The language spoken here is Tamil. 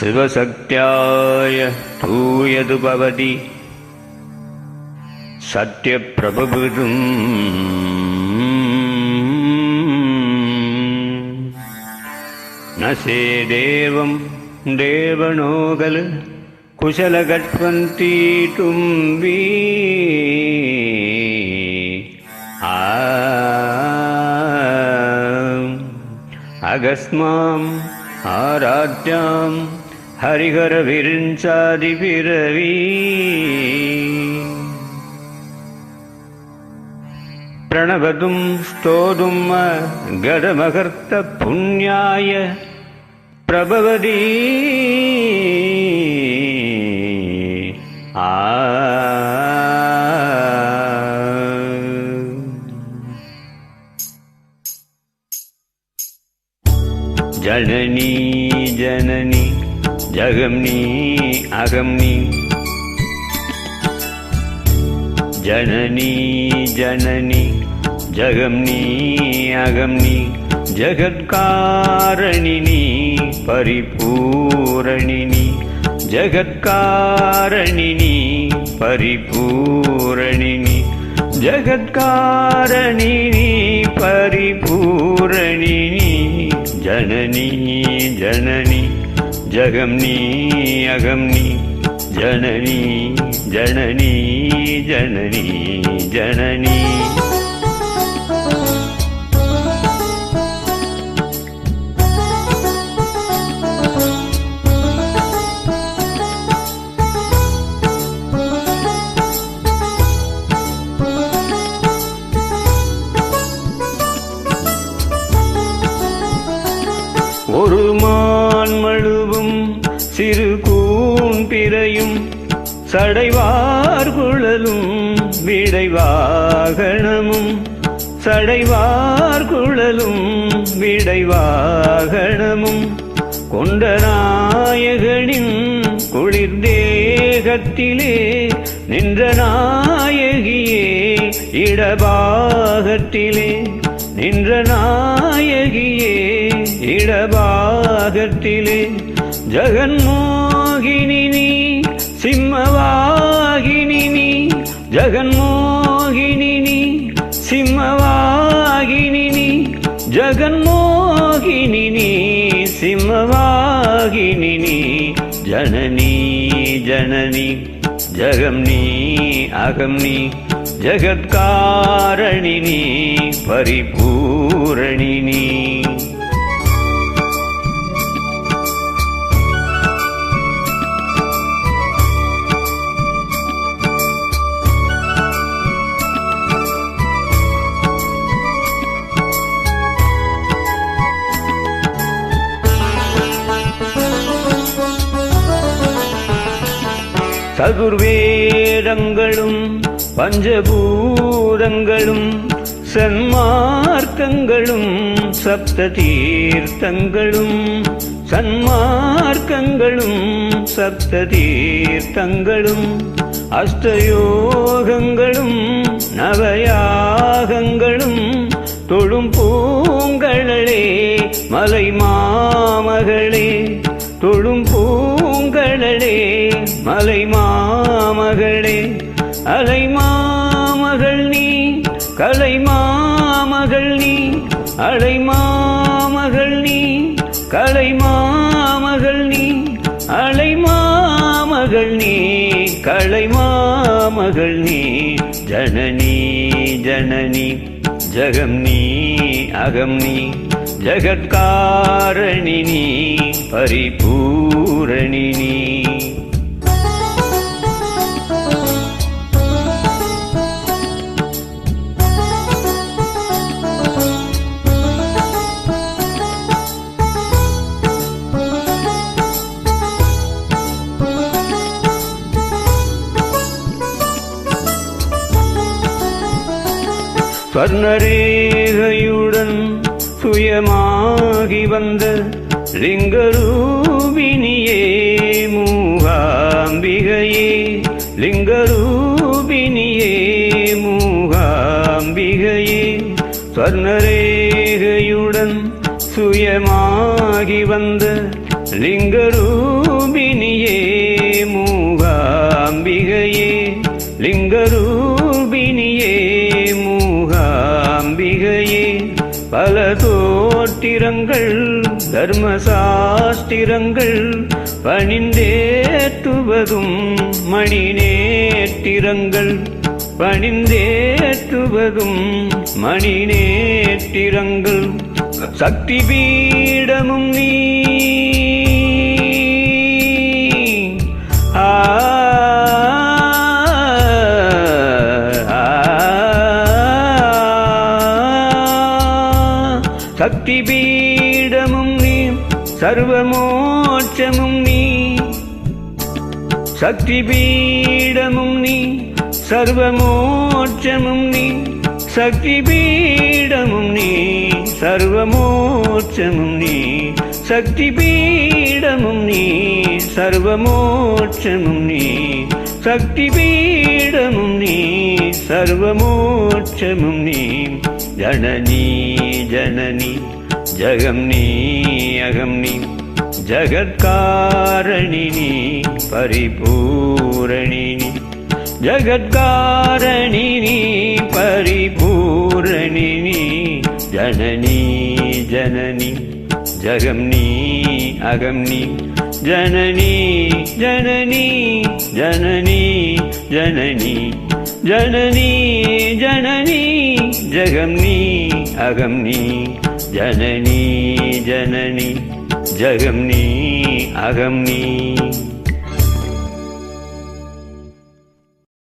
शिवशक्त्याय तूयतु भवति सत्यप्रभृतुम् न से देवम् देवणोऽगल कुशलगच्छन्ती आ अगस्माम् आराध्याम् ഹരിഹര വിരുഞ്ചാതി പിറവി. പ്രണവതും സ്തോതും ഗതമകർത്ത പുണ്യായ പ്രഭവതീ. ആ. ജനനീ ജനനീ జగం నీ అగం నీ. జననీ జననీ జగం నీ అగం నీ. జగత్కారణిని పరిపూరణిని. జగత్కారణిని పరిపూరణిని. జగత్కారణిని పరిపూరణిని. జననీ జననీ. ஜகம் நீ அகம் நீ ஜனனி ஜனனி ஜனனி ஜனனி. சடைவார் குழலும் விடைவாகணமும். சடைவார் குழலும் விடைவாகணமும். கொண்ட நாயகனின் குளிர் தேகத்திலே நின்ற நாயகியே இடபாகத்திலே. நின்ற நாயகியே இடபாகத்திலே. ஜெகன்மோகினி நீ சிம்மவாகினி நீ ஜகன்மோகினி நீ சிம்மவாகினி நீ ஜகன்மோகினி நீ சிம்மவாகினி நீ. ஜனனி ஜனனி ஜகம் நீ அகம் நீ ஜகத்காரணி நீ பரிபூரணி நீ. சதுர்வேதங்களும் பஞ்சபூதங்களும் சன்மார்க்கங்களும் சப்த தீர்த்தங்களும் சன்மார்க்கங்களும் சப்த தீர்த்தங்களும் அஷ்டயோகங்களும் நவயாகங்களும் தொழும் பூங்களே மலை மாமகளே தொழும் பூ பூங்களே மலை மாமகளே அலை மாமகள் நீ கலை மாமகள் நீ அலை மாமகள் நீ கலை மாமகள் நீ அலை மாமகள் நீ கலை மாமகள் நீ. ஜனனி ஜனனி ஜகம் நீ அகம் நீ ஜகத்காரணி நீ. பரிபூரணினி ஸ்வர்ணரேகையுடன் சுயமாகி வந்த லிங்கரூபிணியே மூகாம்பிகையே. லிங்கரூபிணியே மூகாம்பிகையே. ஸ்வர்ணரேகையுடன் சுயமாகி வந்த லிங்கரூ மூகாம்பிகையே. லிங்கரூபிணியே மூகாம்பிகையே. பல தர்ம சாஸ்திரங்கள் பணிந்தேற்றுவதும் மணி நேற்றிரங்கள் பணிந்தேற்றுவதும் மணி நேற்றிரங்கள் சக்தி பீடமும் நீ. ஆ. சக்தி பீ சர்வமோட்சமும் நீ சக்தி பீடமும் நீ சர்வமோட்சமும் நீ சக்தி பீடமும் நீ சர்வமோட்சமும் நீ சக்தி பீடமும் நீ சர்வமோட்சமும் நீ சக்தி பீடமும் நீ சர்வமோட்சமும் நீ ஜனனி ஜனனி ஜகம் நீ அகம் நீ. ஜகத்காரணினி பரிபூரணினி ஜகத்காரணினி பரிபூரணினி ஜனனி ஜனனி. ஜகம் நீ அகம் நீ. ஜனனி ஜனனி. ஜனனி ஜனனி. ஜனனி ஜனனி. ஜகம் நீ அகம் நீ. ஜனனி ஜனனி ஜகம் நீ அகம் நீ